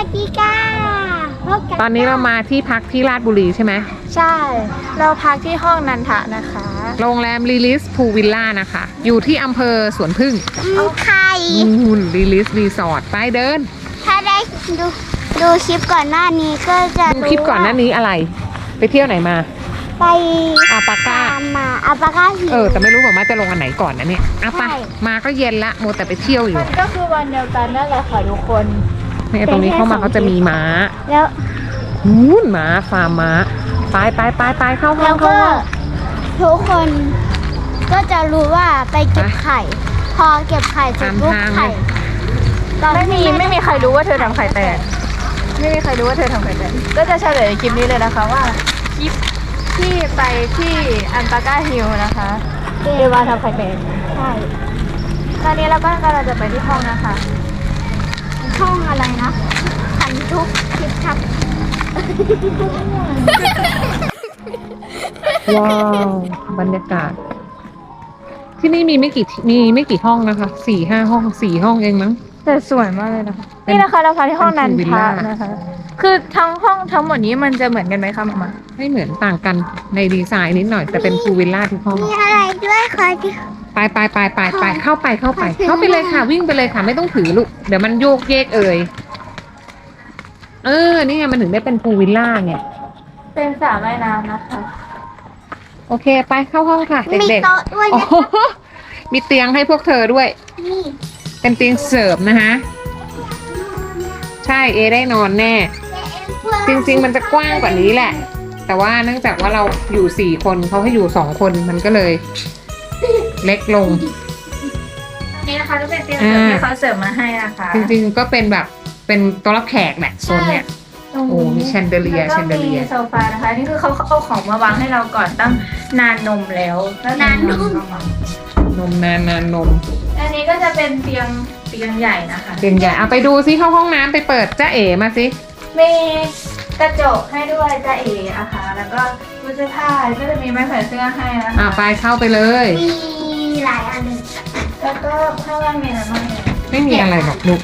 วัสดีค่ะพบกับตอนนี้เรามาที่พักที่ราชบุรีใช่ไหมใช่ เราพักที่ห้องนันทะนะคะ โรงแรมลีลิสพูวิลล่านะคะ อยู่ที่อำเภอสวนพึ่งอืมไข่นู่นลีลิสรีสอร์ทไปเดิน ถ้าได้ดูดูคลิปก่อนหน้านี้ก็จะดูคลิปก่อนหน้านี้อะไร ไปเที่ยวไหนมาไปอาปาก้า ตามมาอัลปาก้าหิว เออแต่ไม่รู้บอกว่าจะลงอันไหนก่อนนะเนี่ยอะไปใช่ มาก็เย็นละโมวแต่ไปเที่ยวอยู่ มันก็คือวันเดียวกันนั่นแหละค่ะทุกคน เนี่ยตรงนี้เข้ามาเขาจะมีม้า แล้วนู่นม้าฟาร์มม้าไปไปไปไปเข้าห้แล้องวเข้าก็ห้องทุกคนก็จะรู้ว่าไปเก็บไข่ พอเก็บไข่เสร็จปุ๊บไข่ตอนไม่มีที่ไม่มีใครรู้ว่าเธอทำไข่แตกไม่มีใครรู้ว่าเธอทำไข่แตกก็จะเฉลยในคลิปนี้เลยนะคะว่าคลิปที่ไปที่อันปาก้าฮิลนะคะเอวาทำไข่แตกใช่ตอนนี้เราก็กำลังจะไปที่ห้องนะคะ ห้องอะไรนะขันทุกคลิปครับ ว้าวบรรยากาศ ที่นี่มีไม่กี่มีไม่กี่ห้องนะคะสี่ห้าห้องสี่ห้องเองมั้ง แต่สวยมากเลยนะคะเป็นนี่นะคะเราพักที่ห้องนันเป็นทะวิลล่านะคะ คือทั้งห้องทั้งหมดนี้มันจะเหมือนกันไหมคะมามาไม่เหมือนต่างกันในดีไซน์นิดหน่อย แต่เป็นพูลวิลล่าทุกห้อง มีอะไรด้วยขอดู ไปไปไปไปไปเข้าไปเข้าไป เข้าไปเลยค่ะ วิ่งไปเลยค่ะไม่ต้องถือลูกเดี๋ยวมันโยกเยกเอ่ยเออนี่ไงมันถึงได้เป็นพูลวิลล่าไงเป็นสระว่ายน้ำนะคะ โอเค ไปเข้าห้องค่ะมีเด็กโต๊ะด้วยๆโอ้นะโหมีเตียงให้พวกเธอด้วย นี่เป็นเตียงเสิร์ฟนะคะ ใช่เอได้นอนแน่ จริงๆ มันจะกว้างกว่านี้แหละ แต่ว่าเนื่องจากว่าเราอยู่สี่คนเขาให้อยู่สองคนมันก็เลย เล็กลง นี่นะคะจะเป็นเตียงเสริมที่เขาเสริมมาให้นะคะจริงๆก็เป็นแบบเป็นโต๊ะรับแขกแหละโซนเนี้ยโอ้มีแชนเดอเลียแล้วก็แชนเดอเลียมีโซฟานะคะ นี่คือเขาเอาของมาวางให้เราก่อนตั้งนานนมแล้วแล้วนานนมนมนานนานนม อันนี้ก็จะเป็นเตียงเตียงใหญ่นะคะเตียงใหญ่เอาไปดูซิเข้าห้องน้ำไปเปิดจ้าเอ๋มาสิมีกระจกให้ด้วยจ้าเอ๋นะคะแล้วก็ตู้เสื้อผ้าก็จะมีไม้แขวนเสื้อให้นะอ่าคะไปเข้าไปเลยมี หลายอันเลยแล้วก็ข้างล่างมีอะไรบ้างเนี่ยไม่มีอะไรหรอกลูก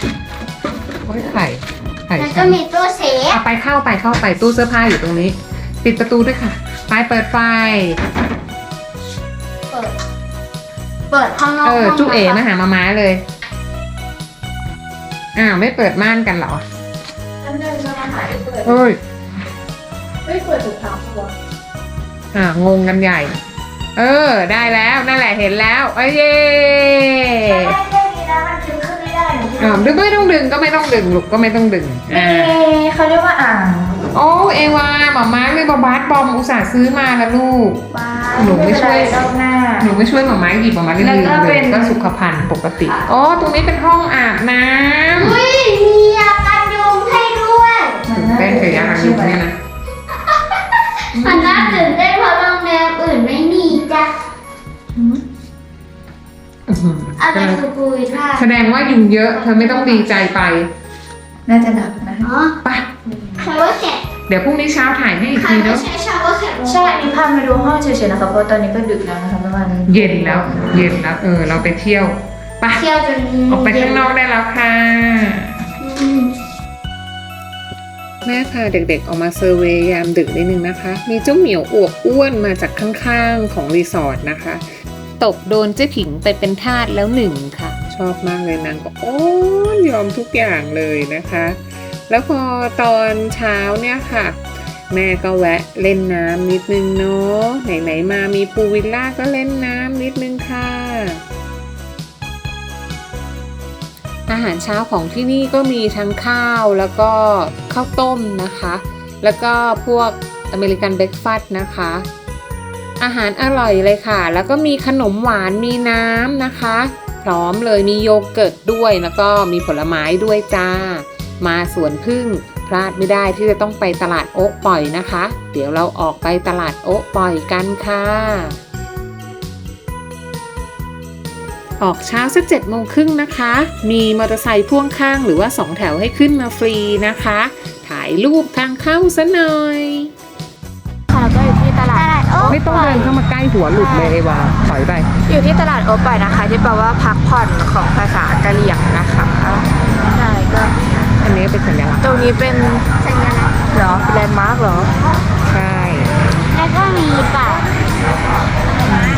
โอ้ยไข่ไข่แล้วก็ฉันมีตู้เซฟเอาไปเข้าไปเข้าไปตู้เสื้อผ้าอยู่ตรงนี้ ปิดประตูด้วยค่ะ ไปเปิดไฟ เปิด เปิดข้างนอกเออห้งจุเอ๋มานะคะหามาม้าเลย อ้าวไม่เปิดม่านกันเหรออันนึงจะมาหาเปิดเอ้ย ไม่เปิดถุงเท้าตัวอ่างงกันใหญ่ เออ ได้แล้วนั่นแหละเห็นแล้วเอ้ยเย่ได้แค่นี้นะมันดึงขึ้นไม่ได้หนูคิดอ่าว่าดึงไม่ต้องดึงก็ไม่ต้องดึงลูกก็ไม่ต้องดึงมีอ่าเขาเรียกว่าอ่างโอ้เอวาหมาม้าเลยบาบาสบอมอุตส่าห์ซื้อมาแล้วลูกว้าหนูไม่ช่วยรอบหน้าหนูไม่ช่วยหมาม้าหยิบหมาม้าลืมแล้วก็เลเป็ยนก็สุขภัณฑ์ปกติอ๋อตรงนี้เป็นห้องอาบน้ำอุ้ยมียากันยุงให้ด้วยตื่นเต้นกับยากันยุงเนี่ยนะมันน่าตื่นเต้น อื้อหืออะไรคือปุยท่าแสดงว่ายุงเยอะ เธอไม่ต้องดีใจไป น่าจะหนักนะ อ๋อไป ชาวเวอร์แคทเดี๋ยวพรุ่งนี้เช้าถ่ายให้อีกใครทีไม่เนาะ ใช่ชาวเวอร์แคทใช่อันนี้พามาดูห้องเฉยๆนะคะ เพราะตอนนี้ก็ดึกแล้วนะคะประมาณเย็นแล้ว เย็นแล้ว เออ เราไปเที่ยวไปเที่ยวจนออกไปข้างนอกได้แล้วค่ะ อืม แม่พาเด็กๆออกมาเซอร์เวย์ยามดึกนิดนึงนะคะ มีเจ้าเหมียวอวบอ้วนมาจากข้างๆของรีสอร์ทนะคะ ตบโดนเจ๊ผิงไปเป็นทาสแล้วหนึ่งค่ะ ชอบมากเลยนางก็โอ้นยอมทุกอย่างเลยนะคะ แล้วพอตอนเช้าเนี่ยค่ะ แม่ก็แวะเล่นน้ำนิดนึงเนาะไหนๆมามีพูลวิลล่าก็เล่นน้ำนิดนึงค่ะอาหารเช้าของที่นี่ก็มีทั้งข้าวแล้วก็ข้าวต้มนะคะ แล้วก็พวกอเมริกันเบรกฟาสต์นะคะ อาหารอร่อยเลยค่ะ แล้วก็มีขนมหวานมีน้ำนะคะ พร้อมเลยมีโยเกิร์ตด้วยแล้วก็มีผลไม้ด้วยจ้า มาสวนพึ่งพลาดไม่ได้ที่จะต้องไปตลาดโอ๊ะปล่อยนะคะ เดี๋ยวเราออกไปตลาดโอ๊ะปล่อยกันค่ะ ออกเช้าสักเจ็ดโมงครึ่งนะคะ มีมอเตอร์ไซค์พ่วงข้างหรือว่าสองแถวให้ขึ้นมาฟรีนะคะ ถ่ายรูปทางเข้าซะหน่อย ไม่ต้องเดินเข้ามาใกล้หัวหลุดเลยเอวาถอยไป อยู่ที่ตลาดโอปอยนะคะ ที่แปลว่าพักผ่อนของภาษากะเหรี่ยงนะคะใช่ก็อันนี้นี้เป็นสัญลักษณ์ตรงนี้เป็นสัญลักษณ์เหรอเป็นแลนด์มาร์กเหรอ ใช่ แล้วก็มีป่า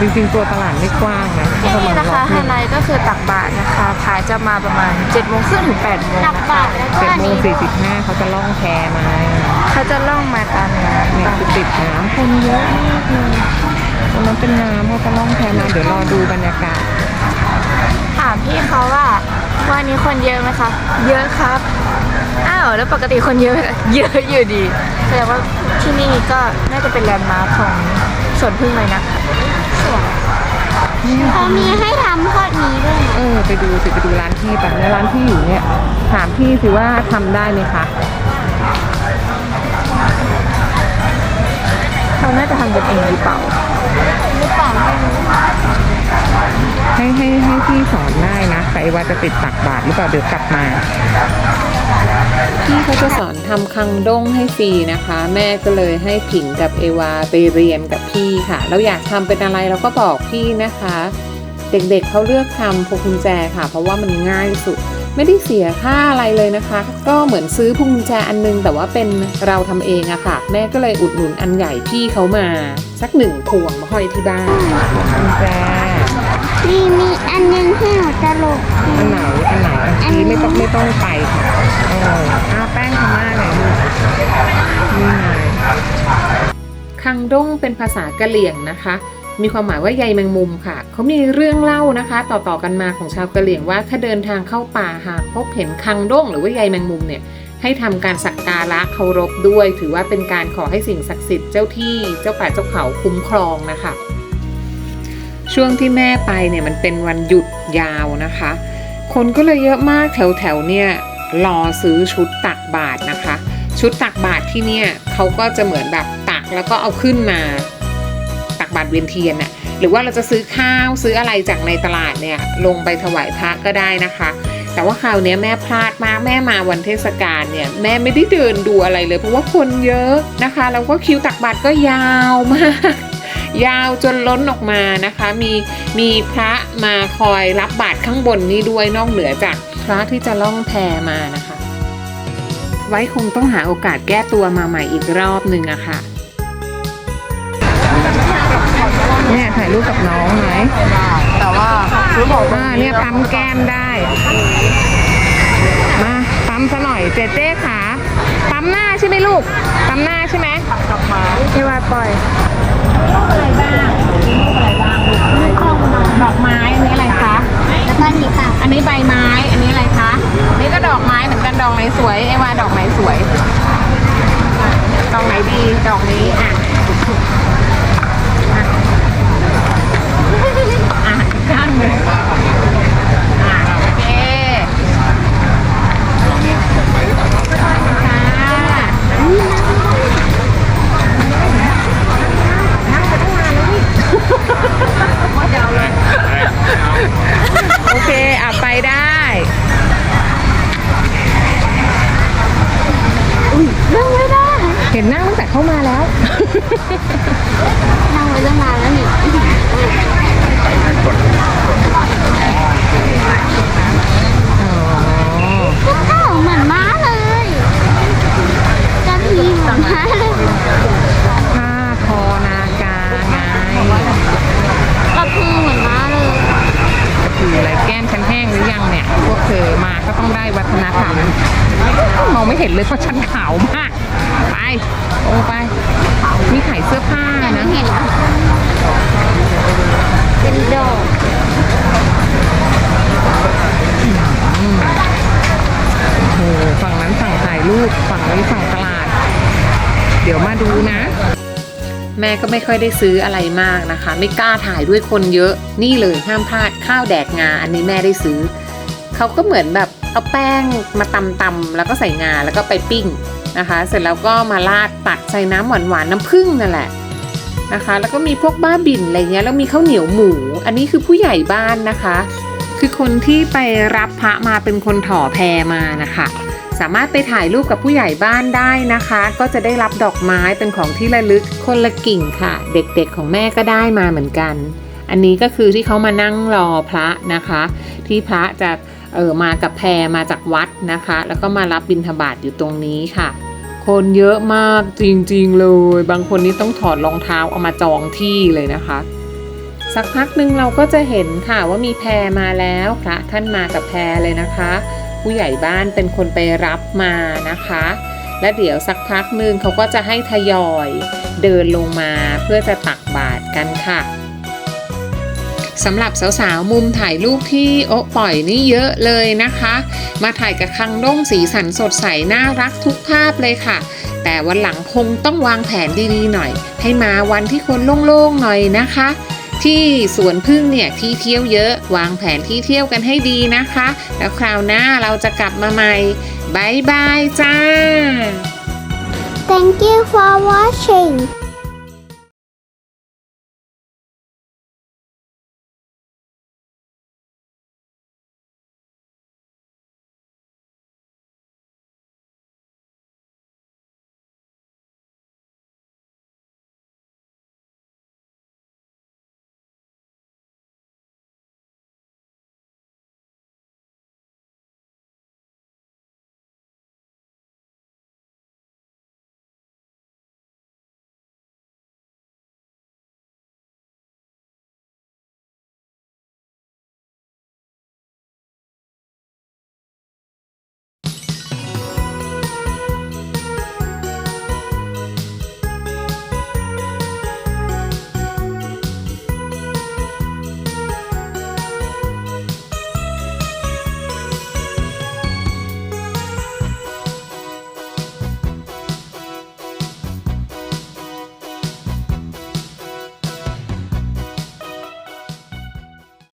จริงๆตัวตลาดไม่กว้างนะที่นี่นะคะไฮไลท์ก็คือตักบาตรนะคะขายจะมาประมาณ7จ็ดโมงครึ่งถึง8ปดโมงตักนะคะบาตรแล้วก็เจ็ดอันโมงนี้สี่สิบห้าเขาจะล่องแพมาเขาจะล่องมาตามน้เนี่ยคือติดน้ำคนเยอะมากเลยตรงนั้นเป็นน้ำเขาจะล่องแพมาเดี๋ยวรอดูบรรยากาศำถามพี่เขาว่าวันนี้คนเยอะไหมคะเยอะครับอ้าวแล้วปกติคนเยอะไหมคะเยอะอยู่ดีแสดงว่าที่นี่ก็น่าจะเป็นแลนด์มาร์คของ สวนพึ่งเลยนะคะเขามีให้ทำทอดนี้ด้วยนะเออไปดูสิไปดูร้านที่แบบเนี่ยร้านที่อยู่เนี่ยถามพี่สิว่าทำได้ไหมคะเขาน่าจะทำกันเองหรือเปล่าหรือเปล่าไม่รู้ ให้ให้ให้พี่สอนได้นะแต่ไอ้ว่าจะติดตักบาทหรือเปล่าเดี๋ยวกลับมา พี่เขาจะสอนทำคังด้งให้ฟรีนะคะ แม่ก็เลยให้ผิงกับเอวาไปเรียนกับพี่ค่ะเราอยากทำเป็นอะไรเราก็บอกพี่นะคะ เด็กๆเเขาเลือกทำพวงกุญแจค่ะ เพราะว่ามันง่ายสุดไม่ได้เสียค่าอะไรเลยนะคะ ก็เหมือนซื้อพวงกุญแจอันนึง แต่ว่าเป็นเราทำเองอะค่ะ แม่ก็เลยอุดหนุนอันใหญ่พี่เขามา สักหนึ่งพวงมาห้อยที่บ้านกุญแจ มีมีอันหนึงที่หนูตลกอันไหนอันไหนอันนี้ไม่ต้องไม่ต้องไปค่ะเอออาแป้งทำหน้าหน่อยลูกนี่ไงคังด้งเป็นภาษากะเหรี่ยงนะคะ มีความหมายว่าใยแมงมุมค่ะ เขามีเรื่องเล่านะคะ ต่อๆกันมาของชาวกะเหรี่ยงว่าถ้าเดินทางเข้าป่าหากพบเห็นคังด้งหรือว่าใยแมงมุมเนี่ยให้ทำการสักการะเคารพด้วย ถือว่าเป็นการขอให้สิ่งศักดิ์สิทธิ์เจ้าที่เจ้าป่าเจ้าเขาคุ้มครองนะคะ ช่วงที่แม่ไปเนี่ยมันเป็นวันหยุดยาวนะคะ คนก็เลยเยอะมากแถวๆเนี่ยรอซื้อชุดตักบาตรนะคะ ชุดตักบาตรที่เนี่ยเขาก็จะเหมือนแบบตักแล้วก็เอาขึ้นมา ตักบาตรเวียนเทียนน่ะหรือว่าเราจะซื้อข้าวซื้ออะไรจากในตลาดเนี่ยลงไปถวายพระก็ได้นะคะ แต่ว่าคราวเนี้ยแม่พลาดมากแม่มาวันเทศกาลเนี่ยแม่ไม่ได้เดินดูอะไรเลย เพราะว่าคนเยอะนะคะแล้วก็คิวตักบาตรก็ยาวมาก ยาวจนล้นออกมานะคะ มีมีพระมาคอยรับบาตรข้างบนนี้ด้วยนอกเหนือจากพระที่จะล่องแพมานะคะ ไว้คงต้องหาโอกาสแก้ตัวมาใหม่อีกรอบหนึ่งอะค่ะเนี่ยถ่ายรูปกับน้องไหมแต่ว่าซื้อบอกอ่าเนี่ยปั๊มแก้มได้มาปั๊มซะหน่อยเจเจ๊ขาปั๊มหน้าใช่ไหมลูกปั๊มหน้าใช่ไหมที่ว่าปล่อย ดอกไม้อันนี้อะไรคะ แล้วก็นี่ค่ะ อันนี้ใบไม้ อันนี้อะไรคะ นี่ก็ดอกไม้เหมือนกันดอกไหนสวย เอวาดอกไหนสวยดอกไหนดีดอกนี้อะอะอะอีกข้างหนึ่ง เข้ามาแล้ว นั่งไว้ตั้งนานแล้วนี่อ๋อก็เข้าเหมือนม้าเลยกระพีเหมือนม้าเลย ผ้าคอนากาไงกระพือเหมือนม้าเลย ก็คืออะไร เห็นเลยเพราะฉันขาวมาก ไป โอ้ไปมีขายเสื้อผ้านะเห็นเป็นดอกโอ้ฝั่งนั้นฝั่งถ่ายรูปฝั่งนี้ฝั่งตลาด เดี๋ยวมาดูนะ แม่ก็ไม่ค่อยได้ซื้ออะไรมากนะคะ ไม่กล้าถ่ายด้วยคนเยอะ นี่เลยห้ามพลาดข้าวแดกงา อันนี้แม่ได้ซื้อ เขาก็เหมือนแบบ เอาแป้งมาตำตำแล้วก็ใส่งาแล้วก็ไปปิ้งนะคะ เสร็จแล้วก็มาราดตัดใส่น้ำหวานหวานๆน้ำผึ้งนั่นแหละนะคะ แล้วก็มีพวกบ้าบินอะไรเงี้ยแล้วมีข้าวเหนียวหมู อันนี้คือผู้ใหญ่บ้านนะคะ คือคนที่ไปรับพระมาเป็นคนถ่อแพรมานะคะสามารถไปถ่ายรูปกับผู้ใหญ่บ้านได้นะคะ ก็จะได้รับดอกไม้เป็นของที่ระลึกคนละกิ่งค่ะ เด็กๆของแม่ก็ได้มาเหมือนกัน อันนี้ก็คือที่เขามานั่งรอพระนะคะ ที่พระจะ เออมากับแพรมาจากวัดนะคะ แล้วก็มารับบิณฑบาตอยู่ตรงนี้ค่ะ คนเยอะมากจริงๆเลย บางคนนี่ต้องถอดรองเท้าเอามาจองที่เลยนะคะ สักพักหนึ่งเราก็จะเห็นค่ะว่ามีแพรมาแล้วพระท่านมากับแพรเลยนะคะ ผู้ใหญ่บ้านเป็นคนไปรับมานะคะ และเดี๋ยวสักพักหนึ่งเขาก็จะให้ทยอยเดินลงมาเพื่อจะตักบาตรกันค่ะ สำหรับสาวๆมุมถ่ายรูปที่โอ๊ะปล่อยนี่เยอะเลยนะคะ มาถ่ายกับคังด้งสีสันสดใสน่ารักทุกภาพเลยค่ะ แต่วันหลังคงต้องวางแผนดีๆหน่อย ให้มาวันที่คนโล่งๆหน่อยนะคะที่สวนพึ่งเนี่ยที่เที่ยวเยอะวางแผนที่เที่ยวกันให้ดีนะคะ แล้วคราวหน้าเราจะกลับมาใหม่บายบายจ้า Thank you for watching